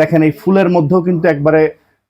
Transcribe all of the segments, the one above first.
দেখেন এই ফুলের মধ্যেও কিন্তু একবারে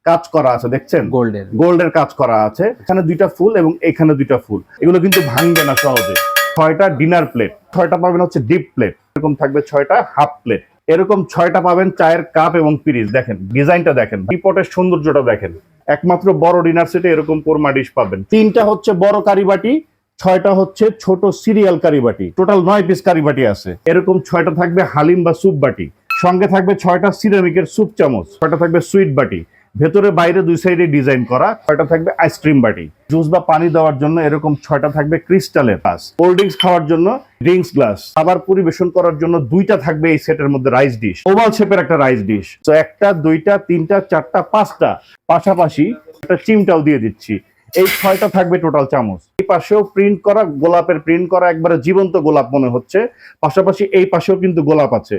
কাজ করা আছে দেখছেন? গোল্ডেন গোল্ডের কাজ করা আছে। এখানে দুইটা ফুল এবং এখানে দুইটা ফুল। এগুলো কিন্তু ভাঙবে না সহজে। ছয়টা ডিনার প্লেট ছয়টা পাবেন হচ্ছে ডিপ প্লেট এরকম থাকবে ছয়টা হাফ প্লেট এরকম ছয়টা পাবেন চায়ের কাপ এবং পিরিজ দেখেন ডিজাইনটা দেখেন। বিপটের সৌন্দর্যটা দেখেন। একমাত্র বড় ডিনার সেটে এরকম কোরমা ডিশ পাবেন। তিনটা হচ্ছে বড় কারিবাটি ছয়টা হচ্ছে ছোট সিরিয়াল কারিবাটি। টোটাল নয় পিস কারিবাটি আছে। এরকম ছয়টা থাকবে হালিম বা স্যুপ বাটি। সঙ্গে থাকবে ছয়টা সিরামিকের স্যুপ চামচ, ছয়টা থাকবে সুইট বাটি, ভেতরে বাইরে দুই সাইডে ডিজাইন করা, ছয়টা থাকবে আইসক্রিম বাটি। জুস বা পানি দেওয়ার জন্য এরকম ছয়টা থাকবে ক্রিস্টালের গ্লাস কোল্ড ড্রিঙ্কস খাওয়ার জন্য ড্রিঙ্কস গ্লাস খাবার পরিবেশন করার জন্য দুইটা থাকবে এই সেটের মধ্যে রাইস ডিশ ওভাল শেপের একটা রাইস ডিশ তো একটা, দুইটা, তিনটা, চারটা, পাঁচটা। পাশাপাশি একটা চিমটাও দিয়ে দিচ্ছি। এই ছয়টা থাকবে টোটাল চামচ। এই পাশেও প্রিন্ট করা গোলাপের প্রিন্ট করা একবারে জীবন্ত গোলাপ মনে হচ্ছে। পাশাপাশি এই পাশেও কিন্তু গোলাপ আছে।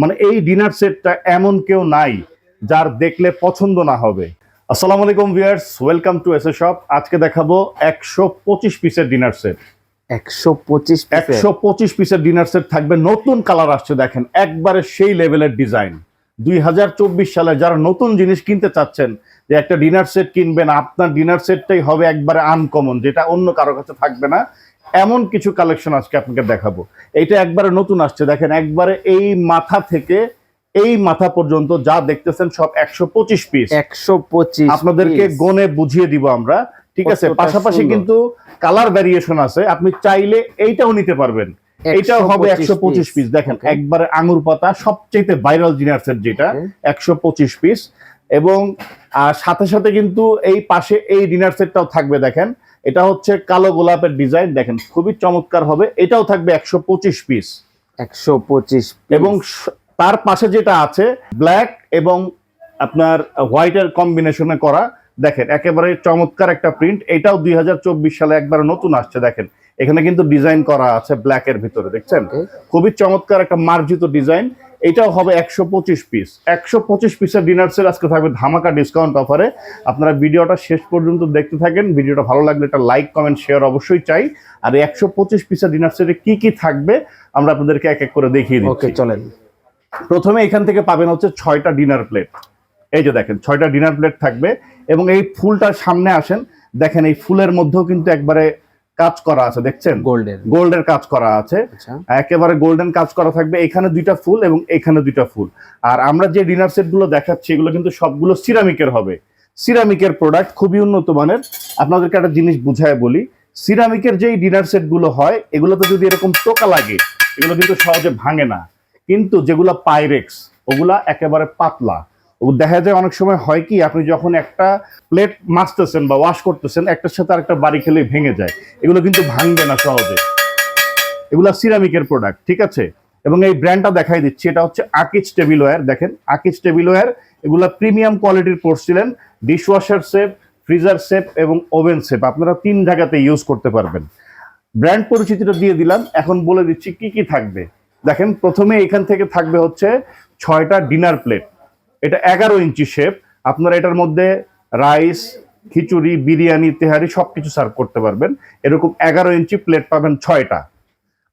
মানে এই ডিনার সেটটা এমন কেউ নাই যার দেখলে পছন্দ না হবে। আসসালামু আলাইকুম viewers welcome to S shop আজকে দেখাবো একশো পঁচিশ পিসের ডিনার সেট একশো পঁচিশ একশো পঁচিশ পিসের ডিনার সেট থাকবে। নতুন কালার আসছে দেখেন একবারে সেই লেভেলের ডিজাইন দুই হাজার চব্বিশ সালে যারা নতুন জিনিস কিনতে চাচ্ছেন যে একটা ডিনার সেট কিনবেন আপনার ডিনার সেটটাই হবে একবারে আনকমন যেটা অন্য কারও কাছে থাকবে না। এমন কিছু কালেকশন আজকে আপনাকে দেখাবো। এইটা একবারে নতুন আসছে। দেখেন একবারে এই মাথা থেকে এই মাথা পর্যন্ত যা দেখতেছেন সব একশো পঁচিশ পিস একশো পঁচিশ আপনাদেরকে গনে বুঝিয়ে দিব আমরা। ঠিক আছে? পাশাপাশি কিন্তু কালার ভ্যারিয়েশন আছে। আপনি চাইলে এইটাও নিতে পারবেন। এইটাও হবে একশো পঁচিশ পিস দেখেন একবারে আঙুর পাতা সবচেয়ে ভাইরাল জিনার সেট যেটা একশো পঁচিশ পিস এবং সাথে সাথে কিন্তু এই পাশে এই ডিনার সেটটাও থাকবে দেখেন। এটা হচ্ছে কালো গোলাপের ডিজাইন দেখেন খুবই চমৎকার হবে। এটাও থাকবে একশো পঁচিশ পিস একশো পঁচিশ এবং তার পাশে যেটা আছে ব্ল্যাক এবং আপনার হোয়াইটের কম্বিনেশনে করা। দেখেন একেবারে চমৎকার একটা প্রিন্ট এটাও দুই হাজার চব্বিশ সালে একবার নতুন আসছে দেখেন। এখানে কিন্তু ডিজাইন করা আছে ব্ল্যাক এর ভিতরে দেখছেন? খুবই চমৎকার একটা মার্জিত ডিজাইন এটাও হবে একশো পঁচিশ পিস একশো পঁচিশ পিসের ডিনার সেট আজকে থাকবে ধামাকা ডিসকাউন্ট অফারে আপনারা ভিডিওটা শেষ পর্যন্ত দেখতে থাকেন। ভিডিওটা ভালো লাগলে একটা লাইক কমেন্ট শেয়ার অবশ্যই চাই। আর একশো পঁচিশ পিসের ডিনার সেটে কি কি থাকবে আমরা আপনাদেরকে এক এক করে দেখিয়ে দিচ্ছি। চলেন। প্রথমে এখান থেকে পাবেন হচ্ছে ছয়টা ডিনার প্লেট এই যে দেখেন ছয়টা ডিনার প্লেট থাকবে এবং এই ফুলটার সামনে আসেন দেখেন এই ফুলের মধ্যেও কিন্তু একবারে কাজ করা আছে দেখছেন? গোল্ডেন গোল্ডের কাজ করা আছে। আচ্ছা। একেবারে গোল্ডেন কাজ করা থাকবে এখানে দুইটা ফুল এবং এখানে দুইটা ফুল। আর আমরা যে ডিনার সেটগুলো দেখাচ্ছি এগুলো কিন্তু সবগুলো সিরামিকের হবে। সিরামিকের প্রোডাক্ট খুবই উন্নত মানের। আপনাদেরকে একটা জিনিস বুঝায় বলি সিরামিকের যেই ডিনার সেটগুলো হয় এগুলোতে যদি এরকম টোকা লাগে এগুলো কিন্তু সহজে ভাঙে না। কিন্তু যেগুলো পাইরেক্স ওগুলা একেবারে পাতলা। দেখা যায় অনেক সময় হয় কি, আপনি যখন একটা প্লেট মাছতেছেন বা ওয়াশ করতেছেন, একটার সাথে আরেকটা বাড়ি খেলে ভেঙে যায়। এগুলো কিন্তু ভাঙবে না সহজে। এগুলো সিরামিকের প্রোডাক্ট ঠিক আছে? এবং এই ব্র্যান্ডটা দেখাই দিচ্ছি, এটা হচ্ছে আকিজ টেবিলওয়্যার দেখেন আকিজ টেবিলওয়্যার এগুলো প্রিমিয়াম কোয়ালিটির পড়ছিলেন ডিশওয়াশার সেপ ফ্রিজার সেপ এবং ওভেন সেপ আপনারা তিন জায়গাতে ইউজ করতে পারবেন। ব্র্যান্ড পরিচিতিটা দিয়ে দিলাম, এখন বলে দিচ্ছি কি কি থাকবে। দেখেন, প্রথমে এখান থেকে থাকবে হচ্ছে ছয়টা ডিনার প্লেট এটা এগারো ইঞ্চি শেপ আপনারা এটার মধ্যে রাইস খিচুড়ি, বিরিয়ানি, তেহারি সব কিছু সার্ভ করতে পারবেন। এরকম এগারো ইঞ্চি প্লেট পাবেন ছয়টা।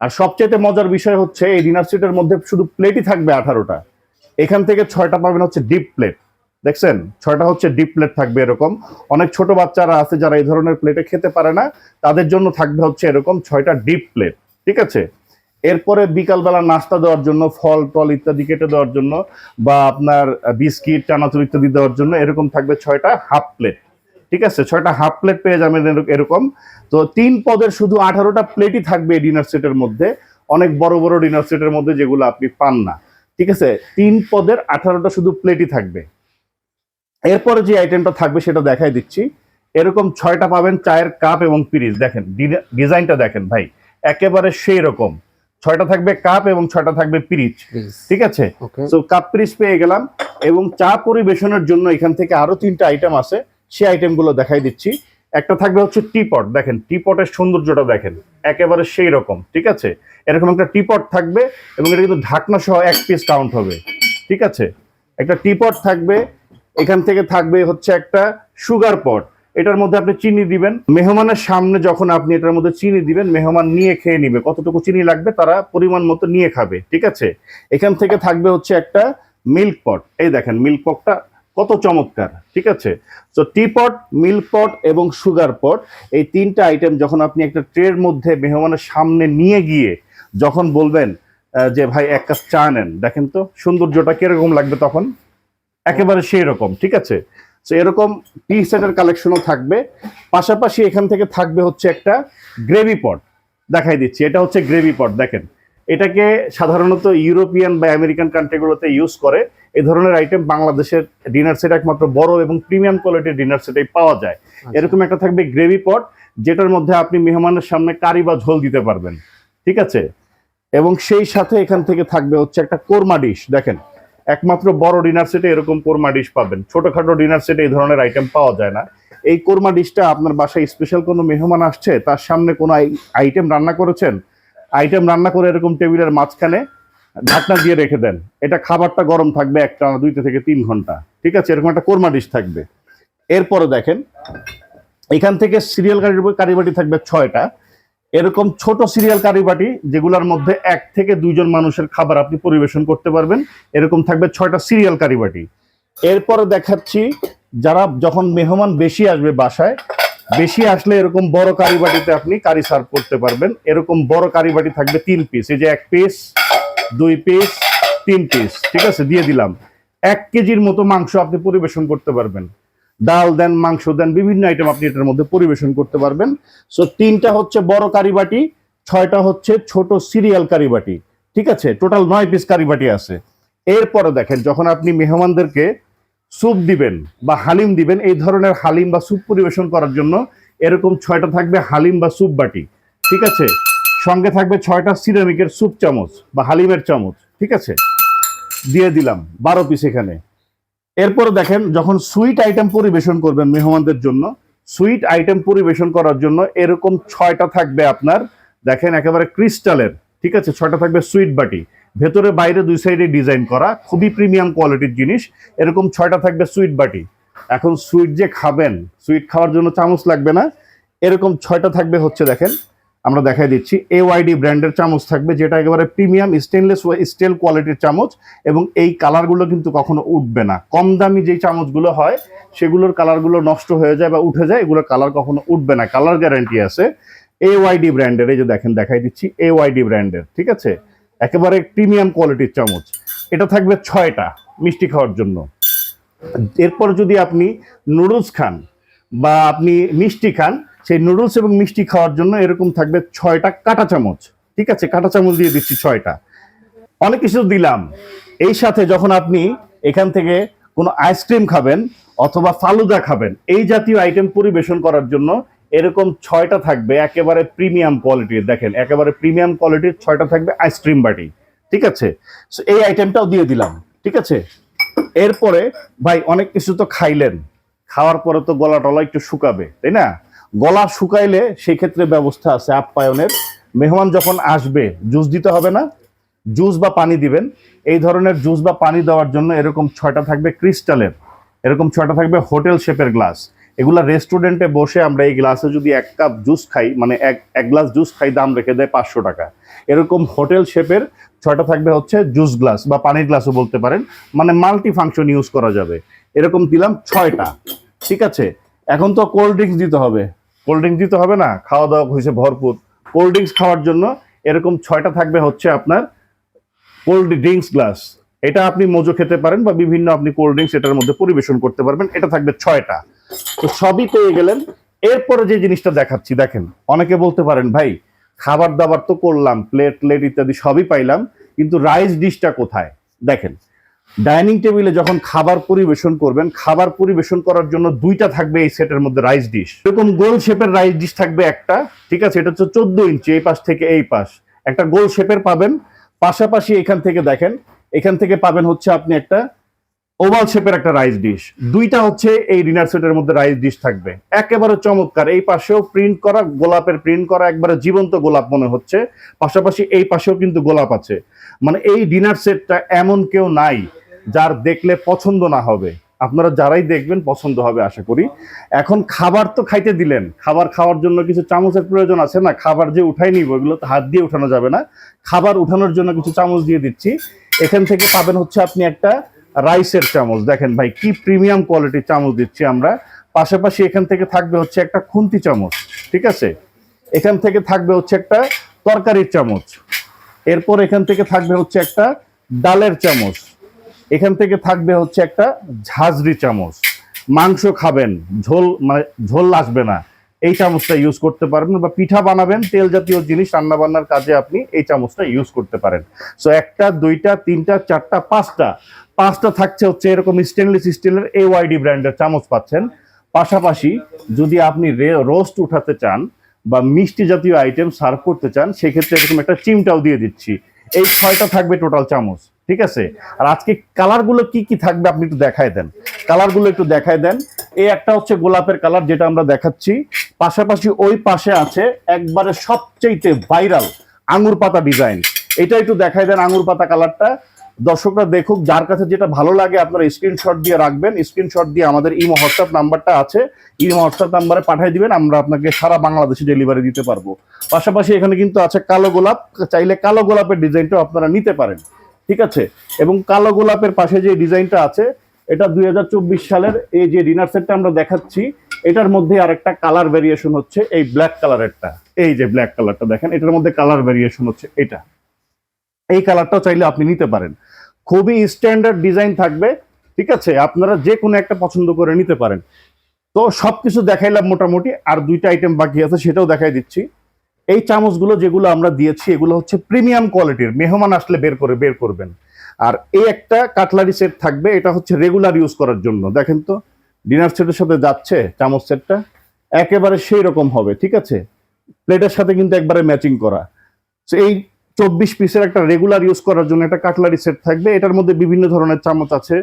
আর সবচেয়ে মজার বিষয় হচ্ছে, এই ডিনার সেটের মধ্যে শুধু প্লেটই থাকবে আঠারোটা। এখান থেকে ছয়টা পাবেন হচ্ছে ডিপ প্লেট দেখছেন? ছয়টা হচ্ছে ডিপ প্লেট থাকবে এরকম। অনেক ছোট বাচ্চারা আছে যারা এই ধরনের প্লেটে খেতে পারে না। তাদের জন্য থাকবে হচ্ছে এরকম ছয়টা ডিপ প্লেট ঠিক আছে? এরপরে বিকালবেলা নাস্তা দেওয়ার জন্য, ফল, টল ইত্যাদি কেটে দেওয়ার জন্য বা আপনার বিস্কিট, চানাচুর ইত্যাদি দেওয়ার জন্য এরকম থাকবে ছয়টা হাফ প্লেট। ঠিক আছে? ছয়টা হাফ প্লেট পেয়ে যাবেন এরক- এরকম। তো তিন পদের শুধু আঠারোটা প্লেটই থাকবে এই ডিনার সেটের মধ্যে। অনেক বড় বড় ডিনার সেটের মধ্যে যেগুলো আপনি পান না। ঠিক আছে? তিন পদের আঠারোটা শুধু প্লেটই থাকবে। এরপরে যে আইটেমটা থাকবে সেটা দেখাই দিচ্ছি। এরকম ছয়টা পাবেন চায়ের কাপ এবং পিরিচ। দেখেন ডিজাইনটা দেখেন ভাই। একেবারে সেই রকম। ছয়টা থাকবে কাপ এবং ছয়টা থাকবে পিরিচ। ঠিক আছে? তো কাপ পিরিচ পেয়ে গেলাম এবং চা পরিবেশনের জন্য এখান থেকে আরও তিনটা আইটেম আছে। সেই আইটেমগুলো দেখাই দিচ্ছি। একটা থাকবে হচ্ছে টিপট দেখেন টিপটের সৌন্দর্যটা দেখেন একেবারে সেই রকম ঠিক আছে? এরকম একটা টিপট থাকবে এবং এটা কিন্তু ঢাকনা সহ এক পিস কাউন্ট হবে ঠিক আছে? একটা টিপট থাকবে এখান থেকে থাকবে হচ্ছে একটা সুগার পট এটার মধ্যে আপনি চিনি দিবেন। মেহমানের সামনে যখন আপনি এটার মধ্যে চিনি দিবেন, মেহমান নিয়ে খেয়ে নিবে। কতটুকু চিনি লাগবে তারা পরিমাণ মতো নিয়ে খাবে, ঠিক আছে? এখান থেকে থাকবে হচ্ছে একটা মিল্ক পট। এই দেখেন, মিল্ক পটটা কত চমৎকার, ঠিক আছে? তো টি পট মিল্ক পট এবং সুগার পট এই তিনটা আইটেম যখন আপনি একটা ট্রের মধ্যে মেহমানের সামনে নিয়ে গিয়ে যখন বলবেন যে, ভাই, এক কাপ চা নেন। দেখেন তো, সৌন্দর্যটা কীরকম লাগবে তখন? একেবারে সেই রকম ঠিক আছে? এরকম টি সেটের কালেকশনও থাকবে। পাশাপাশি এখান থেকে থাকবে হচ্ছে একটা গ্রেভি পট দেখাই দিচ্ছি এটা হচ্ছে গ্রেভি পট দেখেন। এটাকে সাধারণত ইউরোপিয়ান বা আমেরিকান কান্ট্রিগুলোতে ইউজ করে। এ ধরনের আইটেম বাংলাদেশের ডিনার সেট একমাত্র বড় এবং প্রিমিয়াম কোয়ালিটির ডিনার সেটাই পাওয়া যায়। এরকম একটা থাকবে গ্রেভি পট যেটার মধ্যে আপনি মেহমানের সামনে কারি বা ঝোল দিতে পারবেন। ঠিক আছে? এবং সেই সাথে এখান থেকে থাকবে হচ্ছে একটা কোরমা ডিশ দেখেন। একমাত্র বড় ডিনার সেটে এরকম কোরমা ডিশ পাবেন। ছোটখাটো ডিনার সেটে এই ধরনের আইটেম পাওয়া যায় না। এই কোরমা ডিশটা আপনার বাসায় স্পেশাল কোনো মেহমান আসছে, তার সামনে কোনো আইটেম রান্না করেছেন আইটেম রান্না করে এরকম টেবিলের মাঝখানে ঢাকনা দিয়ে রেখে দেন। এটা খাবারটা গরম থাকবে একটা দুইটা থেকে তিন ঘণ্টা। ঠিক আছে? এরকম একটা কোরমা ডিশ থাকবে। এরপরে দেখেন, এখান থেকে সিরিয়াল কারি কারিবাটি থাকবে ছয়টা। এরকম ছোট সিরিয়াল কারিবাটি যেগুলোর মধ্যে এক থেকে দুইজন মানুষের খাবার আপনি পরিবেশন করতে পারবেন, এরকম থাকবে ছয়টা সিরিয়াল কারিবাটি এরপরে দেখাচ্ছি, যারা যখন মেহমান বেশি আসবে বাসায়, বেশি আসলে এরকম বড় কারিবাটিতে আপনি কারি সার্ভ করতে পারবেন। এরকম বড় কারিবাটি থাকবে তিন পিস এই যে এক পিস দুই পিস তিন পিস ঠিক আছে? দিয়ে দিলাম। এক কেজির মতো মাংস আপনি পরিবেশন করতে পারবেন। ডাল দেন, মাংস দেন, বিভিন্ন আইটেম আপনি এটার মধ্যে পরিবেশন করতে পারবেন। সো তিনটা হচ্ছে বড় কারিবাটি ছয়টা হচ্ছে ছোট সিরিয়াল কারিবাটি ঠিক আছে? টোটাল নয় পিস কারিবাটি আছে। এরপরে দেখেন, যখন আপনি মেহমানদেরকে স্যুপ দিবেন বা হালিম দিবেন, এই ধরনের হালিম বা স্যুপ পরিবেশন করার জন্য এরকম ছয়টা থাকবে হালিম বা স্যুপ বাটি। ঠিক আছে? সঙ্গে থাকবে ছয়টা সিরামিকের স্যুপ চামচ বা হালিমের চামচ। ঠিক আছে? দিয়ে দিলাম, বারো পিস এখানে। এরপরে দেখেন, যখন সুইট আইটেম পরিবেশন করবেন মেহমানদের জন্য সুইট আইটেম পরিবেশন করার জন্য এরকম ছয়টা থাকবে আপনার, দেখেন একেবারে ক্রিস্টালের ঠিক আছে? ছয়টা থাকবে সুইট বাটি। ভেতরে বাইরে দুই সাইডে ডিজাইন করা, খুবই প্রিমিয়াম কোয়ালিটির জিনিস, এরকম ছয়টা থাকবে সুইট বাটি। এখন সুইট যে খাবেন সুইট খাওয়ার জন্য চামচ লাগবে না, এরকম ছয়টা থাকবে হচ্ছে দেখেন আমরা দেখাই দিচ্ছি। এ ওয়াইডি ব্র্যান্ডের চামচ থাকবে, যেটা একেবারে প্রিমিয়াম স্টেনলেস স্টিল কোয়ালিটির চামচ, এবং এই কালারগুলো কিন্তু কখনো উঠবে না। কম দামি যেই চামচগুলো হয়, সেগুলোর কালারগুলো নষ্ট হয়ে যায় বা উঠে যায়, এগুলোর কালার কখনো উঠবে না। কালার গ্যারান্টি আছে। এ ওয়াইডি ব্র্যান্ডের, এই যে দেখেন, দেখাই দিচ্ছি এ ওয়াইডি ব্র্যান্ডের, ঠিক আছে? একেবারে প্রিমিয়াম কোয়ালিটির চামচ। এটা থাকবে ছয়টা মিষ্টি খাওয়ার জন্য। এরপর যদি আপনি নুডলস খান বা আপনি মিষ্টি খান সেই নুডলস এবং মিষ্টি খাওয়ার জন্য এরকম থাকবে ছয়টা কাঁটা চামচ। ঠিক আছে? কাঁটা চামচ দিয়ে দিচ্ছি ছয়টা। অনেক কিছু দিলাম। এই সাথে যখন আপনি এখান থেকে কোনো আইসক্রিম খাবেন অথবা ফালুদা খাবেন এই জাতীয় আইটেম পরিবেশন করার জন্য এরকম ছয়টা থাকবে একেবারে প্রিমিয়াম কোয়ালিটির। দেখেন একেবারে প্রিমিয়াম কোয়ালিটির ছয়টা থাকবে আইসক্রিম বাটি। ঠিক আছে? So, এই আইটেমটাও দিয়ে দিলাম। ঠিক আছে? এরপরে ভাই অনেক কিছু তো খাইলেন। খাওয়ার পরে তো গলা টলা একটু শুকাবে তাই না? গলা শুকাইলে সেই ক্ষেত্রে ব্যবস্থা আছে আপ্যায়নের। মেহমান যখন আসবে, জুস দিতে হবে না? জুস বা পানি দিবেন। এই ধরনের জুস বা পানি দেওয়ার জন্য এরকম ছয়টা থাকবে ক্রিস্টালের। এরকম ছয়টা থাকবে হোটেল শেপের গ্লাস। এগুলা রেস্টুরেন্টে বসে আমরা এই গ্লাসে যদি এক কাপ জুস খাই মানে এক এক গ্লাস জুস খাই, দাম রেখে দেয় পাঁচশো টাকা। এরকম হোটেল শেপের ছয়টা থাকবে হচ্ছে জুস গ্লাস বা পানির গ্লাসও বলতে পারেন। মানে মাল্টি ফাংশন ইউজ করা যাবে। এরকম দিলাম ছয়টা। ঠিক আছে? এখন তো কোল্ড ড্রিঙ্কস দিতে হবে। কোল্ড ড্রিঙ্কস দিতে হবে না খাওয়া দাওয়া হয়েছে ভরপুর। কোল্ড ড্রিঙ্কস খাওয়ার জন্য এরকম ছয়টা থাকবে হচ্ছে আপনার কোল্ড ড্রিঙ্কস গ্লাস এটা আপনি মজো খেতে পারেন বা বিভিন্ন আপনি কোল্ড ড্রিঙ্কস এটার মধ্যে পরিবেশন করতে পারবেন, এটা থাকবে ছয়টা। তো সবই পেয়ে গেলেন। এরপরে যে জিনিসটা দেখাচ্ছি, দেখেন, অনেকে বলতে পারেন, ভাই খাবার দাবার তো করলাম প্লেট প্লেট ইত্যাদি সবই পাইলাম, কিন্তু রাইস ডিশটা কোথায়? দেখেন ডাইনিং টেবিলে যখন খাবার পরিবেশন করবেন, খাবার পরিবেশন করার জন্য দুইটা থাকবে এই সেটের মধ্যে রাইস ডিশ। এরকম গোল শেপের রাইস ডিশ থাকবে একটা, ঠিক আছে? এটা হচ্ছে চোদ্দ ইঞ্চি, এই পাশ থেকে এই পাশ। একটা গোল শেপের পাবেন। পাশাপাশি এখান থেকে দেখেন, এখান থেকে পাবেন হচ্ছে আপনি একটা ওভাল শেপের একটা রাইস ডিশ। দুইটা হচ্ছে এই ডিনার সেটের মধ্যে রাইস ডিশ থাকবে। একেবারে চমৎকার। এই পাশেও প্রিন্ট করা, গোলাপের প্রিন্ট করা একবারে জীবন্ত গোলাপ মনে হচ্ছে। পাশাপাশি এই পাশেও কিন্তু গোলাপ আছে। মানে এই ডিনার সেটটা এমন কেউ নাই যার দেখলে পছন্দ না হবে। আপনারা যারাই দেখবেন পছন্দ হবে আশা করি। এখন খাবার তো খাইতে দিলেন। খাবার খাওয়ার জন্য কিছু চামচের প্রয়োজন আছে না? খাবার যে উঠাই নিব, এগুলো তো হাত দিয়ে উঠানো যাবে না। খাবার উঠানোর জন্য কিছু চামচ দিয়ে দিচ্ছি। এখান থেকে পাবেন হচ্ছে আপনি একটা রাইসের চামচ। দেখেন ভাই, কি প্রিমিয়াম কোয়ালিটির চামচ দিচ্ছি আমরা। পাশাপাশি এখান থেকে থাকবে হচ্ছে একটা খুন্তি চামচ, ঠিক আছে? এখান থেকে থাকবে হচ্ছে একটা তরকারির চামচ। এরপর এখান থেকে থাকবে হচ্ছে একটা ডালের চামচ। এখান থেকে থাকবে হচ্ছে একটা ঝাঁঝরি চামচ। মাংস খাবেন, ঝোল মানে ঝোল আসবে না। এই চামচটা ইউজ করতে পারবেন বা পিঠা বানাবেন, তেল জাতীয় জিনিস রান্না বান্নার কাজে আপনি এই চামচটা ইউজ করতে পারেন। সো একটা, দুইটা, তিনটা, চারটা, পাঁচটা। পাঁচটা থাকছে হচ্ছে এরকম স্টেনলেস স্টিলের এ ওয়াইডি ব্র্যান্ডের চামচ পাচ্ছেন। পাশাপাশি যদি আপনি রোস্ট উঠাতে চান বা মিষ্টি জাতীয় আইটেম সার্ভ করতে চান, সেক্ষেত্রে এরকম একটা চিমটাও দিয়ে দিচ্ছি। এই ছয়টা থাকবে টোটাল চামচ, ঠিক আছে? আর আজকে কালারগুলো কি কি থাকবে আপনি একটু দেখায় দেন। কালারগুলো একটু দেখায় দেন। এই একটা হচ্ছে গোলাপের কালার যেটা আমরা দেখাচ্ছি। পাশাপাশি ওই পাশে আছে একবারে সবচেয়ে ভাইরাল আঙুর পাতা ডিজাইন এটা একটু দেখায় দেন আঙুর পাতা কালারটা দর্শকরা দেখুক যার কাছে যেটা ভালো লাগে আপনারা স্ক্রিনশট দিয়ে রাখবেন। স্ক্রিনশট দিয়ে আমাদের ইমো, হোয়াটসঅ্যাপ নাম্বারটা আছে। ইমো, হোয়াটসঅ্যাপ নাম্বারে পাঠিয়ে দিবেন, আমরা আপনাকে সারা বাংলাদেশে ডেলিভারি দিতে পারব। পাশাপাশি এখানে কিন্তু আছে কালো গোলাপ। চাইলে কালো গোলাপের ডিজাইনটাও আপনারা নিতে পারেন। ঠিক আছে? এবং কালো গোলাপের পাশে যে ডিজাইনটা আছে, এটা দুই হাজার চব্বিশ সালের এই যে ডিনার সেটটা আমরা দেখাচ্ছি, এটার মধ্যে আরেকটা কালার ভেরিয়েশন হচ্ছে, এই ব্ল্যাক কালারেরটা এই যে ব্ল্যাক কালারটা দেখেন, এটার মধ্যে কালার ভেরিয়েশন হচ্ছে এটা। এই কালারটাও চাইলে আপনি নিতে পারেন। খুবই স্ট্যান্ডার্ড ডিজাইন থাকবে, ঠিক আছে? আপনারা যে কোনো একটা পছন্দ করে নিতে পারেন। তো সবকিছু দেখাইলাম মোটামুটি, আর দুইটা আইটেম বাকি আছে, সেটাও দেখাই দিচ্ছি। এই চামচগুলো যেগুলো আমরা দিয়েছি, এগুলো হচ্ছে প্রিমিয়াম কোয়ালিটির মেহমান আসলে বের করে, বের করবেন। আর এই একটা কাটলারি সেট থাকবে, এটা হচ্ছে রেগুলার ইউজ করার জন্য। দেখেন তো ডিনার সেটের সাথে যাচ্ছে চামচ সেটটা একেবারে সেই রকম হবে, ঠিক আছে? প্লেটের সাথে কিন্তু একবারে ম্যাচিং করা। তো এই চব্বিশ পিসের একটা রেগুলার ইউজ করার জন্য একটা কাটলারি সেট থাকবে। এটার মধ্যে বিভিন্ন ধরনের চামচ আছে।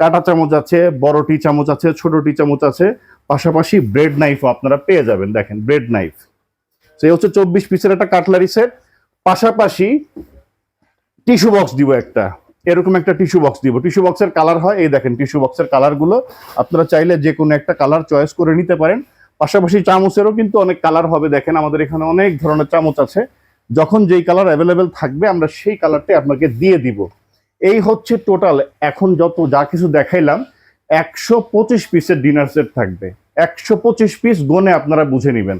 কাটা চামচ আছে, বড় টি চামচ আছে, ছোট টি চামচ আছে। পাশাপাশি ব্রেড নাইফও আপনারা পেয়ে যাবেন, দেখেন ব্রেড নাইফ সেই হচ্ছে চব্বিশ পিসের একটা কাটলারি সেট পাশাপাশি টিস্যু বক্স দিব একটা। এরকম একটা টিস্যু বক্স দিব। টিস্যু বক্সের কালার হয়, এই দেখেন টিস্যু বক্সের কালারগুলো আপনারা চাইলে যে কোনো একটা কালার চয়েস করে নিতে পারেন। পাশাপাশি চামচেরও কিন্তু অনেক কালার হবে। দেখেন, আমাদের এখানে অনেক ধরনের চামচ আছে। যখন যেই কালার অ্যাভেলেবেল থাকবে, আমরা সেই কালারটি আপনাকে দিয়ে দিব। এই হচ্ছে টোটাল এখন যত যা কিছু দেখাইলাম, একশো পঁচিশ পিসের ডিনার সেট থাকবে। একশো পঁচিশ পিস গনে আপনারা বুঝে নেবেন।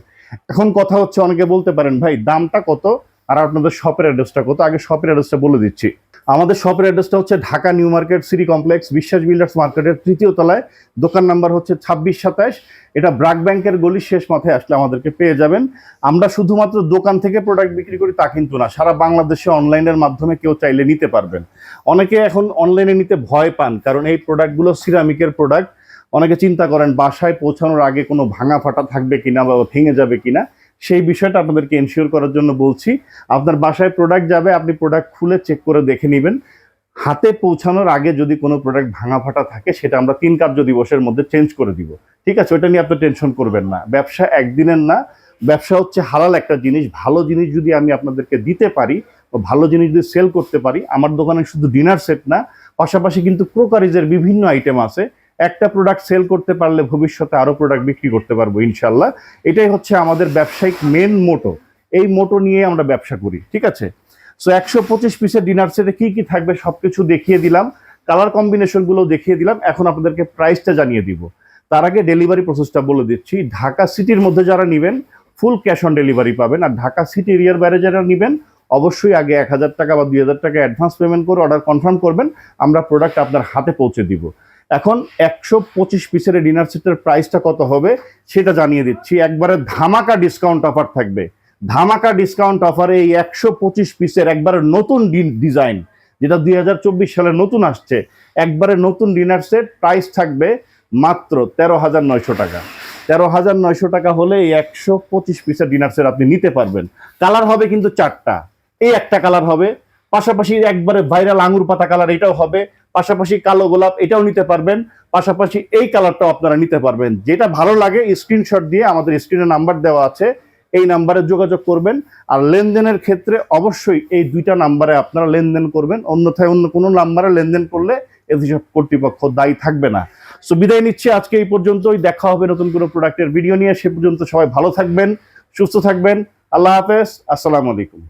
এখন কথা হচ্ছে, অনেকে বলতে পারেন, ভাই, দামটা কত? আর আপনাদের শপের অ্যাড্রেসটা কত? আগে শপের অ্যাড্রেসটা বলে দিচ্ছি। আমাদের শপের অ্যাড্রেসটা হচ্ছে Dhaka new market city complex, Biswas builders মার্কেটের তৃতীয় তলায়। দোকান নাম্বার হচ্ছে ছাব্বিশ সাতাশ। এটা ব্রাক ব্যাংকের গলির শেষ মাথায় আসলে আমাদেরকে পেয়ে যাবেন। আমরা শুধুমাত্র দোকান থেকে প্রোডাক্ট বিক্রি করি তা কিন্তু না, সারা বাংলাদেশে অনলাইনের মাধ্যমে কেউ চাইলে নিতে পারবেন। অনেকে এখন অনলাইনে নিতে ভয় পান, কারণ এই প্রোডাক্টগুলো সিরামিকের প্রোডাক্ট অনেকে চিন্তা করেন, বাসায় পৌঁছানোর আগে কোনো ভাঙা ফাটা থাকবে কিনা বা ভেঙে যাবে কিনা। সেই বিষয়টা আপনাদেরকে এনশিওর করার জন্য বলছি। আপনার বাসায় প্রোডাক্ট যাবে, আপনি প্রোডাক্ট খুলে চেক করে দেখে নেবেন। হাতে পৌঁছানোর আগে যদি কোনো প্রোডাক্ট ভাঙা ফাটা থাকে, সেটা আমরা তিন কার্য দিবসের মধ্যে চেঞ্জ করে দিব। ঠিক আছে? ওটা নিয়ে আপনি টেনশন করবেন না। ব্যবসা একদিনের না, ব্যবসা হচ্ছে হালাল একটা জিনিস। ভালো জিনিস যদি আমি আপনাদেরকে দিতে পারি, বা ভালো জিনিস যদি সেল করতে পারি, আমার দোকানে শুধু ডিনার সেট না, পাশাপাশি কিন্তু ক্রোকারিজের বিভিন্ন আইটেম আছে। একটা প্রোডাক্ট সেল করতে পারলে ভবিষ্যতে আরও প্রোডাক্ট বিক্রি করতে পারব, ইনশাল্লাহ। এটাই হচ্ছে আমাদের ব্যবসায়িক মেন মোটো এই মোটো নিয়ে আমরা ব্যবসা করি, ঠিক আছে? সো একশো পঁচিশ পিসের ডিনার সেটে কি কি থাকবে সব কিছু দেখিয়ে দিলাম কালার কম্বিনেশনগুলো দেখিয়ে দিলাম, এখন আপনাদেরকে প্রাইসটা জানিয়ে দিব। তার আগে ডেলিভারি প্রসেসটা বলে দিচ্ছি, ঢাকা সিটির মধ্যে যারা নেবেন ফুল ক্যাশ অন ডেলিভারি পাবেন, আর ঢাকা সিটি এরিয়ার বাইরে যারা নেবেন, অবশ্যই আগে এক হাজার টাকা বা দুই হাজার টাকা অ্যাডভান্স পেমেন্ট করে অর্ডার কনফার্ম করবেন, আমরা প্রোডাক্ট আপনার হাতে পৌঁছে দিব। এখন একশো পঁচিশ পিসের ডিনার সেটের প্রাইসটা কত হবে সেটা জানিয়ে দিচ্ছি। একবারে ধামাকা ডিসকাউন্ট অফার থাকবে। ধামাকা ডিসকাউন্ট অফারে এই একশো পঁচিশ পিসের একবারে নতুন ডিজাইন যেটা দুই হাজার চব্বিশ সালে নতুন আসছে, একবারে নতুন ডিনার সেট প্রাইস থাকবে মাত্র তেরো হাজার নয়শো টাকা। তেরো হাজার নয়শো টাকা হলে এই একশো পঁচিশ পিসের ডিনার সেট আপনি নিতে পারবেন। কালার হবে কিন্তু চারটা। এই একটা কালার হবে পাশাপাশি একবারে ভাইরাল আঙুর পাতা কালার এটাও হবে, পাশাপাশি কালো গোলাপ এটাও নিতে পারবেন, পাশাপাশি এই কালারটাও আপনারা নিতে পারবেন। যেটা ভালো লাগে স্ক্রিনশট দিয়ে আমাদের স্ক্রিনে নাম্বার দেওয়া আছে, এই নাম্বারে যোগাযোগ করবেন। আর লেনদেনের ক্ষেত্রে অবশ্যই এই দুইটা নাম্বারে আপনারা লেনদেন করবেন, অন্যথায় অন্য কোনো নাম্বারে লেনদেন করলে এসব কর্তৃপক্ষ দায়ী থাকবে না। সো বিদায় নিচ্ছি আজকে এই পর্যন্তই, দেখা হবে নতুন কোনো প্রোডাক্টের ভিডিও নিয়ে, সে পর্যন্ত সবাই ভালো থাকবেন, সুস্থ থাকবেন, আল্লাহ হাফেজ, আসসালামু আলাইকুম।